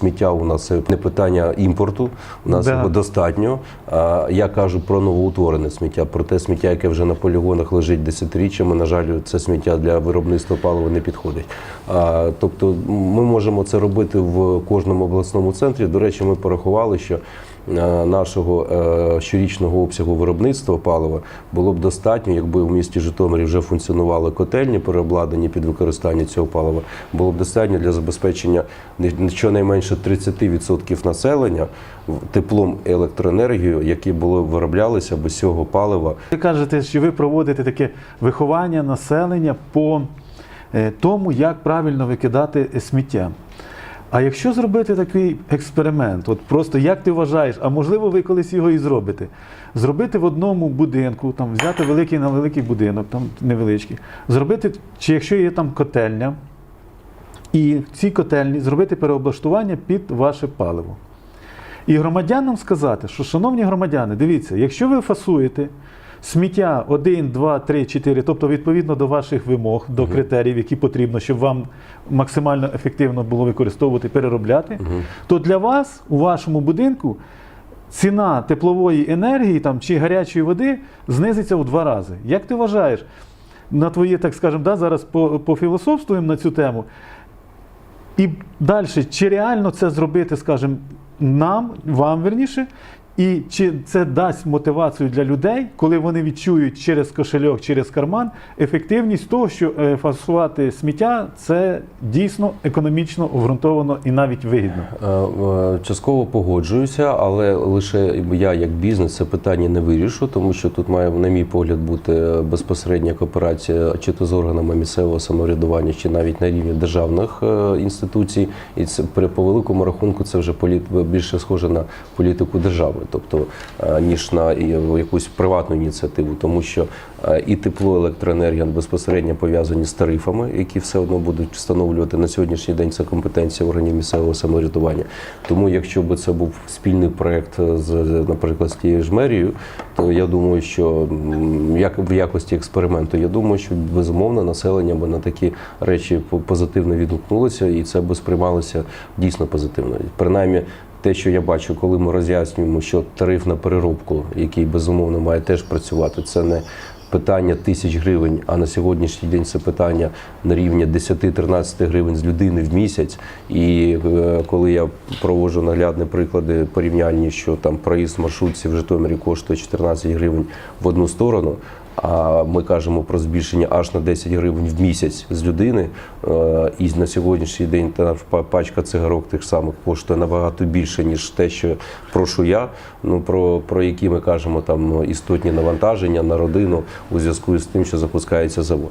сміття у нас це не питання імпорту, у нас Да. його достатньо. А я кажу про новоутворене сміття, про те сміття, яке вже на полігонах лежить десятиріччями. На жаль, це сміття для виробництва палива не підходить. А, тобто ми можемо це робити в кожному обласному центрі. До речі, ми порахували, що е, нашого е, щорічного обсягу виробництва палива було б достатньо, якби в місті Житомирі вже функціонували котельні, переобладнані під використання цього палива, було б достатньо для забезпечення щонайменше 30% населення теплом і електроенергією, які були вироблялися без цього палива. Ви кажете, що ви проводите таке виховання населення по е, тому, як правильно викидати сміття. А якщо зробити такий експеримент, от просто як ти вважаєш, а можливо ви колись його і зробите, зробити в одному будинку, там взяти великий на великий будинок, там невеличкий, зробити, чи якщо є там котельня, і в цій котельні зробити переоблаштування під ваше паливо. І громадянам сказати, що, шановні громадяни, дивіться, якщо ви фасуєте сміття 1, 2, 3, 4, тобто відповідно до ваших вимог, до критеріїв, які потрібно, щоб вам максимально ефективно було використовувати, переробляти, то для вас у вашому будинку ціна теплової енергії там, чи гарячої води знизиться в два рази. Як ти вважаєш? На твоє, так скажемо, да, зараз пофілософствуємо на цю тему. І далі, чи реально це зробити, скажімо, нам, вам верніше, і чи це дасть мотивацію для людей, коли вони відчують через кошельок, через карман ефективність того, що е, фасувати сміття це дійсно економічно обґрунтовано і навіть вигідно. Е, е, Частково погоджуюся, але лише я як бізнес це питання не вирішу, тому що тут має, на мій погляд, бути безпосередня кооперація чи то з органами місцевого самоврядування, чи навіть на рівні державних інституцій. І це при по великому рахунку це вже політ більше схоже на політику держави, тобто е, ніж на і- якусь приватну ініціативу, тому що е, і тепло, електроенергія безпосередньо пов'язані з тарифами, які все одно будуть встановлювати на сьогоднішній день. Це компетенція органів місцевого самоврядування. Тому, якщо б це був спільний проект з, наприклад, з тією ж мерією, то я думаю, що як в якості експерименту, я думаю, що безумовно населення би на такі речі по- позитивно відгукнулося, і це би сприймалося дійсно позитивно. Принаймні. Те, що я бачу, коли ми роз'яснюємо, що тариф на переробку, який безумовно має теж працювати, це не питання тисяч гривень, а на сьогоднішній день це питання на рівні 10-13 гривень з людини в місяць. І е, коли я проводжу наглядні приклади порівняльні, що там проїзд маршрутці в Житомирі коштує 14 гривень в одну сторону. А ми кажемо про збільшення аж на 10 гривень в місяць з людини. Е, І на сьогоднішній день та па- пачка цигарок тих самих коштує набагато більше, ніж те, що прошу я. Ну про, про які ми кажемо там істотні навантаження на родину у зв'язку з тим, що запускається завод.